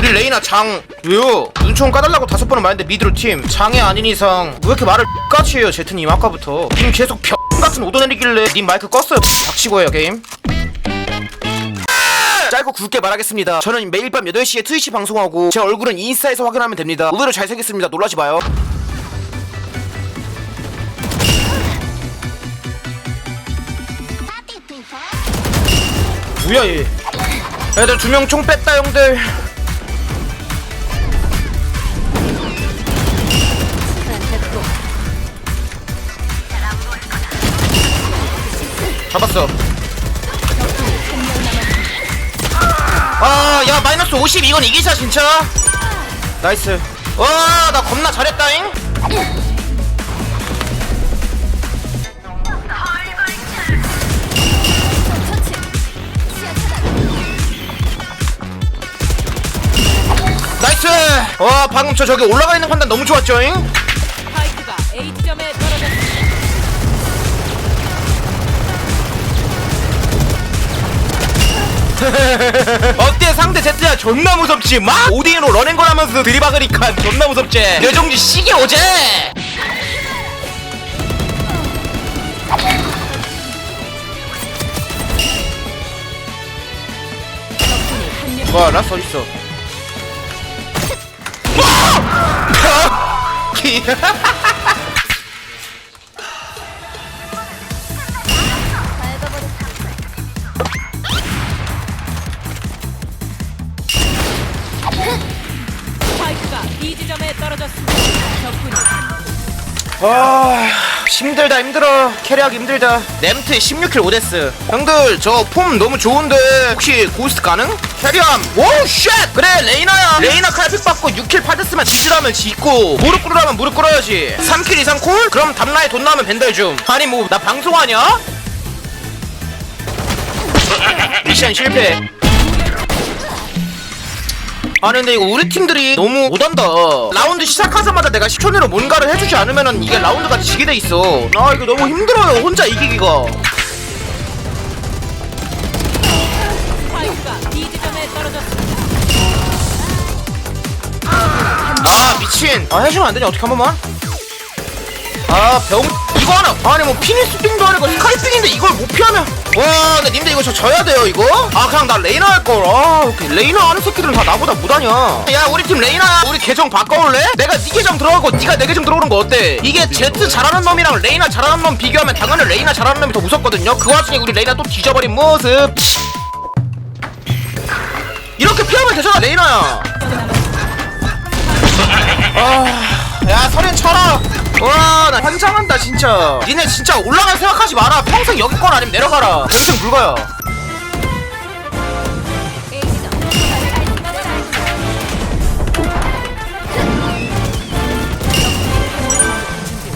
우리 레이나 장 왜요? 눈총 까달라고 다섯 번을 말했는데 미드로 팀. 장애 아닌 이상 왜 이렇게 말을 까치 해요 제트님 아까부터. 님 계속 병 같은 오도 내리길래 님 마이크 껐어요. 닥치고 해요 게임. 짧고 굵게 말하겠습니다. 저는 매일 밤 8시에 트위치 방송하고 제 얼굴은 인스타에서 확인하면 됩니다. 오늘은 잘생겼습니다. 놀라지 마요. 뭐야 얘. 애들 두 명 총 뺐다 형들 잡았어. 아야 마이너스 50 이건 이기자 진짜. 나이스. 와나 겁나 잘했다잉. 나이스! 와 방금 저 저기 올라가 있는 판단 너무 좋았죠잉 어때 상대 제트야? 존나 무섭지 막 5대1로 런앤걸 하면서 들이박으니까 존나 무섭지. 여정지 시계 오제! 와 라스 어딨어? 파 B 지점에 떨어졌습니다. 적군이 아 힘들다 힘들어. 캐리하기 힘들다. 램트 16킬 오데스. 형들 저 폼 너무 좋은데 혹시 고스트 가능? 캐리함. 오쉣! 그래 레이나야. 레이나 칼픽 받고 6킬 8데스만 지지라면 짓고 무릎 꿇으라면 무릎 꿇어야지. 3킬 이상 콜? 그럼 담라에 돈 나오면 벤달 줌 아니 뭐 나 방송하냐? 미션 실패 아니 근데 이거 우리 팀들이 너무 못한다. 라운드 시작하자마자 내가 10초 내로 뭔가를 해주지 않으면은 이게 라운드가 지게 돼 있어. 아 이거 너무 힘들어요 혼자 이기기가. 아 미친. 아 해주면 안 되냐? 어떻게 한 번만? 아 병 이거 하나. 아니 뭐 피니스 빙도 아니고 스카이핑인데 이걸 못 피하면. 와 근데 님들 이거 저 져야 돼요 이거? 아 그냥 나 레이나 할걸. 아 레이나 하는 새끼들은 다 나보다 못하냐 야. 우리 팀 레이나야 우리 계정 바꿔올래? 내가 네 계정 들어가고 네가 내 계정 들어오는 거 어때? 이게 제트 잘하는 놈이랑 레이나 잘하는 놈 비교하면 당연히 레이나 잘하는 놈이 더 무섭거든요. 그 와중에 우리 레이나 또 뒤져버린 모습. 이렇게 피하면 되잖아 레이나야. 아, 야 서린 쳐라. 와, 나 환장한다 진짜. 니네 진짜 올라갈 생각하지 마라. 평생 여기 건 아니면 내려가라. 평생 불가야.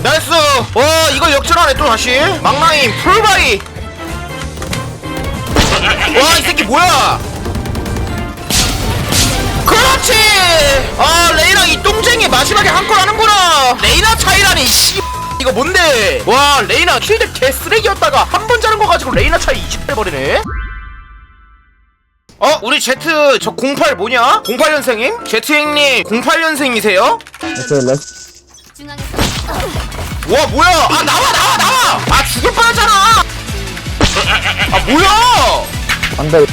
나이스. 와, 이걸 역전하네 또 다시. 막라인 풀바이. 와, 이 새끼 뭐야? 그렇지. 아, 레이나 이 똥쟁이 마지막에 한건 하는구나. 씨. 이거 뭔데? 와, 레이나 킬덱 개 쓰레기였다가 한 번 자른 거 가지고 레이나 차이 20배 버리네. 어, 우리 제트 저 08 뭐냐? 08년생임? 제트 형님 08년생이세요? 저 레스 와 뭐야 아 나와 나와 나와 아 죽을 뻔했잖아 아 뭐야 안돼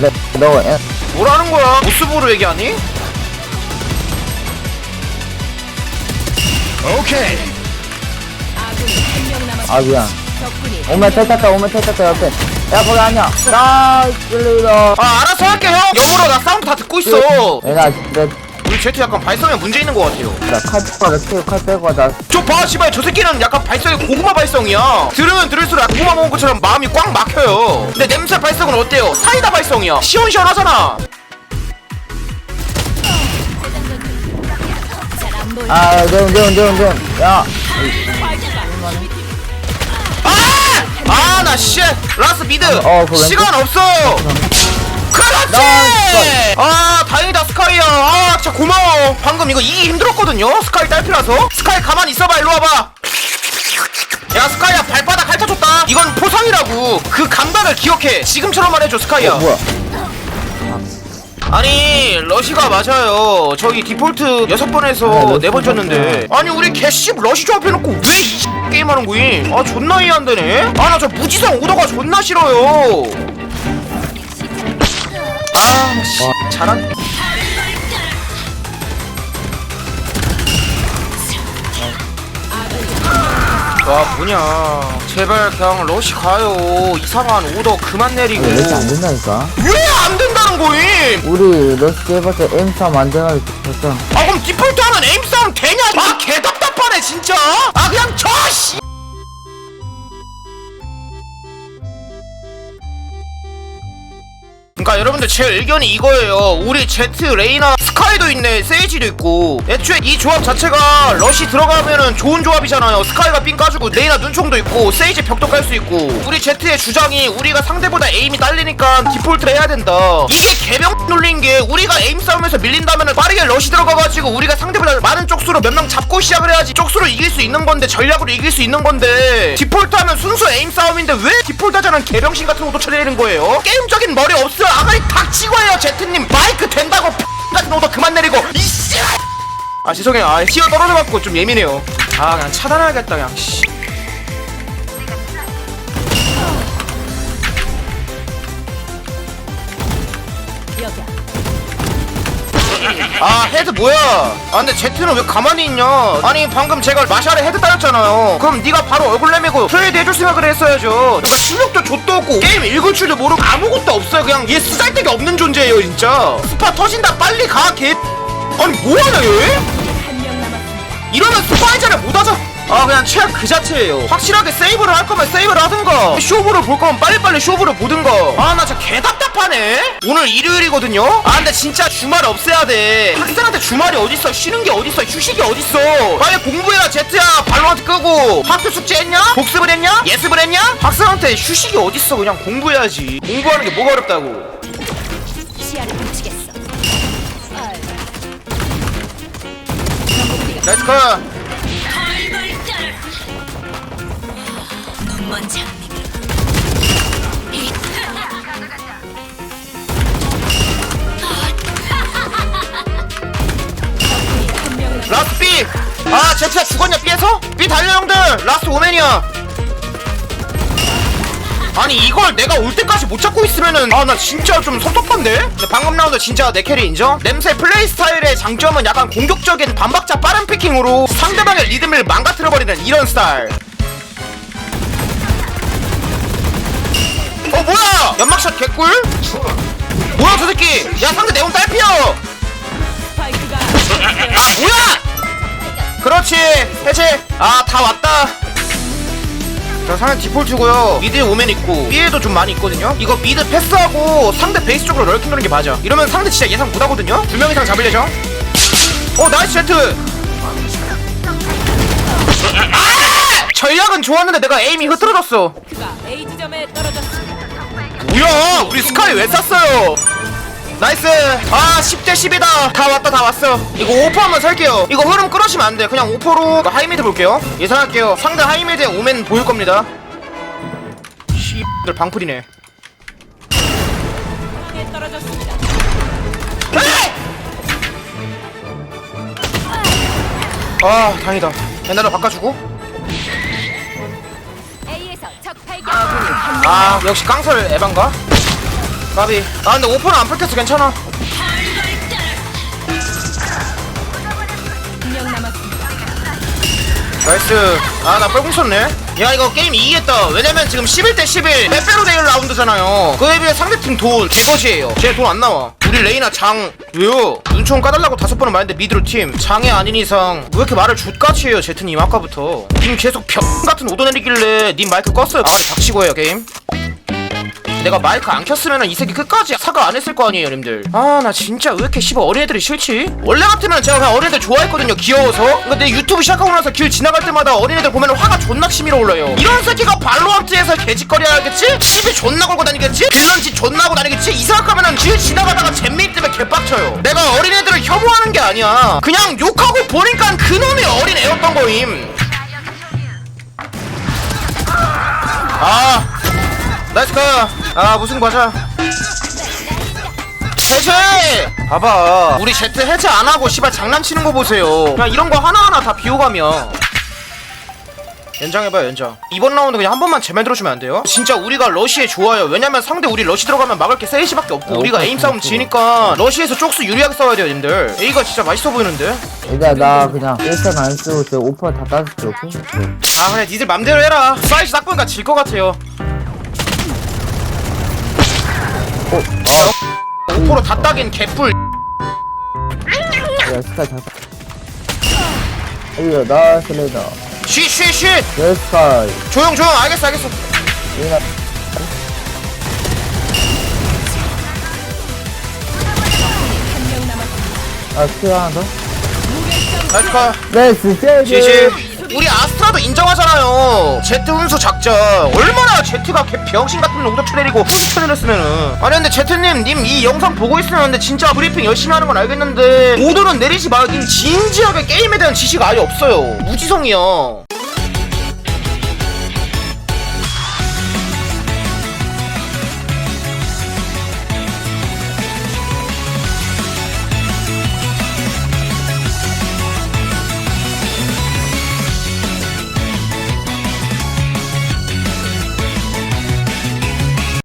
레, 너 에, 뭐라는 거야 모스보로 얘기하니? 오케이 남았습니다. 아 오메 탈탔다 오메 탈탔다 옆에. 야 거기 아니야. 나 끌리다 아 알아서 할게 형. 여보로 나 사운드 다 듣고 있어. 내가 내 우리 제트 약간 발성에 문제 있는 것 같아요. 칼 빼고 내 키고 칼 빼고 나 저봐 씨발. 저 새끼는 약간 발성이 고구마 발성이야. 들으면 들을수록 고구마 먹은 것처럼 마음이 꽉 막혀요. 근데 냄새 발성은 어때요? 사이다 발성이야. 시원시원하잖아. 아, 좀, 좀, 좀, 좀. 야, 아! 아, 나 씨. 라스 미드. 어, 그거 시간 없어. 그렇지. 아, 다행이다 스카이야. 아, 진짜 고마워. 방금 이거 이기 힘들었거든요. 스카이 딸피라서. 스카이 가만히 있어봐. 일로 와봐. 야 스카이야 발바닥 핥아줬다 이건 포상이라고 그 감각을 기억해 지금처럼만 해줘 스카이야 어, 뭐야? 아니 러시가 맞아요. 저기 디폴트 여섯 번 네, 해서 러시 네번 졌는데. 아니 우리 개씨 러시 조합해놓고 왜 이 게임하는 거임 아 존나 이해 안 되네. 아 나 저 무지성 오더가 존나 싫어요. 아씨 잘한. 와 뭐냐. 제발 그냥 러시 가요. 이상한 오더 그만 내리고. 왜 이렇게 안 된다니까? 왜안 거임. 우리 러시게 해봤자 M3 안전하게 붙었어. 아 그럼 디폴트 하면 에임 싸움 되냐? 아 개답답하네 진짜. 아 그냥 저 씨 그러니까 여러분들 제 의견이 이거예요. 우리 제트 레이나 스카이도 있네. 세이지도 있고. 애초에 이 조합 자체가 러시 들어가면은 좋은 조합이잖아요. 스카이가 삥 까주고 레이나 눈총도 있고 세이지 벽도 깔 수 있고. 우리 제트의 주장이 우리가 상대보다 에임이 딸리니까 디폴트를 해야 된다. 이게 개병 눌린 게 우리가 에임 싸움에서 밀린다면은 빠르게 러시 들어가가지고 우리가 상대보다 많은 쪽수로 몇 명 잡고 시작을 해야지 쪽수로 이길 수 있는 건데 전략으로 이길 수 있는 건데 디폴트 하면 순수 에임 싸움인데 왜 디폴트 하자는 개병신 같은 오도 처리하는 거예요? 게임적인 머리 없어 요 아가리 닥치고 해요 제트님. 마이크 된다고 같은 오도 그만 내리고. 이씨 아 죄송해요. 아 튀어 떨어져갖고 좀 예민해요. 아 그냥 차단해야겠다 그냥. 씨. 여기야. 아 헤드 뭐야? 아 근데 제트는 왜 가만히 있냐? 아니 방금 제가 마샬에 헤드 따였잖아요. 그럼 네가 바로 얼굴 내밀고 트레이드 해줄 생각을 했어야죠. 그러니까 실력도 좆도 없고. 게임 읽을 줄도 모르고 아무것도 없어요. 그냥 얘 쓰잘데기 없는 존재예요 진짜. 스파 터진다 빨리 가개. 아니 뭐하냐 얘. 이러면 스파이전을 못하죠 아 그냥 최악 그 자체예요. 확실하게 세이브를 할 거면 세이브를 하든가 쇼부를 볼 거면 빨리빨리 쇼부를 보든가 아 나 진짜 개답답하네. 오늘 일요일이거든요? 아 근데 진짜 주말 없애야 돼. 학생한테 주말이 어딨어? 쉬는 게 어딨어? 휴식이 어딨어? 빨리 공부해라 제트야. 발로한테 끄고. 학교 숙제 했냐? 복습을 했냐? 예습을 했냐? 학생한테 휴식이 어딨어? 그냥 공부해야지. 공부하는 게 뭐가 어렵다고. 시야를 훔치겠어. 아이, 나이스 컷 한명 남. 라스트 B! 아 제트야 죽었냐 B에서? B 달려 형들! 라스트 오맨이야 아니 이걸 내가 올 때까지 못 잡고 있으면은 아 나 진짜 좀 섭섭한데? 근데 방금 라운드 진짜 내 캐리 인정? 냄새 플레이 스타일의 장점은 약간 공격적인 반박자 빠른 피킹으로 상대방의 리듬을 망가뜨려버리는 이런 스타일 어 뭐야! 연막샷 개꿀? 뭐야 저 새끼! 야 상대 네온 딸피야! 아 뭐야! 그렇지 해제 아다 왔다 자 상대 디폴트고요 미드에 오멘 있고 B에도 좀 많이 있거든요 이거 미드 패스하고 상대 베이스 쪽으로 럴킹 도는 게 맞아 이러면 상대 진짜 예상 못하거든요 두 명 이상 예정 어 나이스 제트 아! 전략은 좋았는데 내가 에임이 흐트러졌어 그가 A 지점에 떨어졌습니다. 뭐야? 우리 스카이 왜 쐈어요? 나이스! 아 10대 10이다. 다 왔다 다 왔어. 이거 오퍼 한번 살게요. 이거 흐름 끊으시면 안돼. 그냥 오퍼로 하이미드 볼게요. 예상할게요. 상대 하이미드에 오면 보일 겁니다. 씨들 방풀이네! 아 다행이다. 옛날로 바꿔주고 아 역시 깡설 에반가? 까비. 아 근데 오퍼는 안 뺏겼어 괜찮아. 나이스. 아나 뻘궁 쳤네. 야 이거 게임 이기겠다. 왜냐면 지금 11대 11 빼빼로 대일 라운드잖아요. 그에 비해 상대팀 돈 개거지예요. 쟤 돈 안 나와 우리 레이나 장 왜요 눈총 까달라고 다섯 번을 말했는데 미드로 팀. 장애 아닌 이상 왜 이렇게 말을 족같이 해요 제트님 아까부터. 님 계속 병 같은 오도 내리길래 님 마이크 껐어요. 아가리 닥치고 해요 게임. 내가 마이크 안 켰으면 이 새끼 끝까지 사과 안 했을 거 아니에요 님들. 아 나 진짜 왜 이렇게 씨발 어린애들이 싫지? 원래 같으면 제가 그냥 어린애들 좋아했거든요 귀여워서. 근데 유튜브 시작하고 나서 길 지나갈 때마다 어린애들 보면 화가 존나 치밀어 올라요. 이런 새끼가 발로한트에서 개짓거리 하겠지? 시비 존나 걸고 다니겠지? 빌런 짓 존나 하고 다니겠지? 이 생각하면은 길 지나가다가 잼미 때문에 개빡쳐요 내가 어린애들을 혐오하는 게 아니야 그냥 욕하고 보니까 그놈이 어린애였던 거임 아 나이스 카. 아 무슨 과자. 해제 봐봐 우리 제트 해제 안 하고 씨발 장난치는 거 보세요 그냥 이런 거 하나하나 다 비워가며 연장해봐요 연장 이번 라운드 그냥 한 번만 제말 들어주면 안 돼요? 진짜 우리가 러시에 좋아요 왜냐면 상대 우리 러시 들어가면 막을 게 세이시밖에 없고 아, 우리가 에임 싸움 오빠. 지니까 러시에서 쪽수 유리하게 싸워야 돼요 님들 A가 진짜 맛있어 보이는데? 일단 나 그냥 1선 안 쓰고 저 오퍼 다 따줄게 오케이? 아 그래 니들 맘대로 해라 사이즈 딱 보니까 질 것 같아요 어? 아5%다 따긴 개뿔 야 스카 잘 이거 나 슬레이더 쉬쉬쉬. 내 스카 조용 조용. 알겠어 알겠어. 남았습니다. 아 스킬 하나 더? 네스 시시 세지 우리 아스트라도 인정하잖아요. 제트 운수 작자 얼마나 제트가 개 병신 같은 롱도 쳐내리고 훈수 쳐내렸으면은. 아니 근데 제트님 님 이 영상 보고 있으면 근데 진짜 브리핑 열심히 하는 건 알겠는데 오더는 내리지 마요 님 진지하게 게임에 대한 지식 아예 없어요. 무지성이야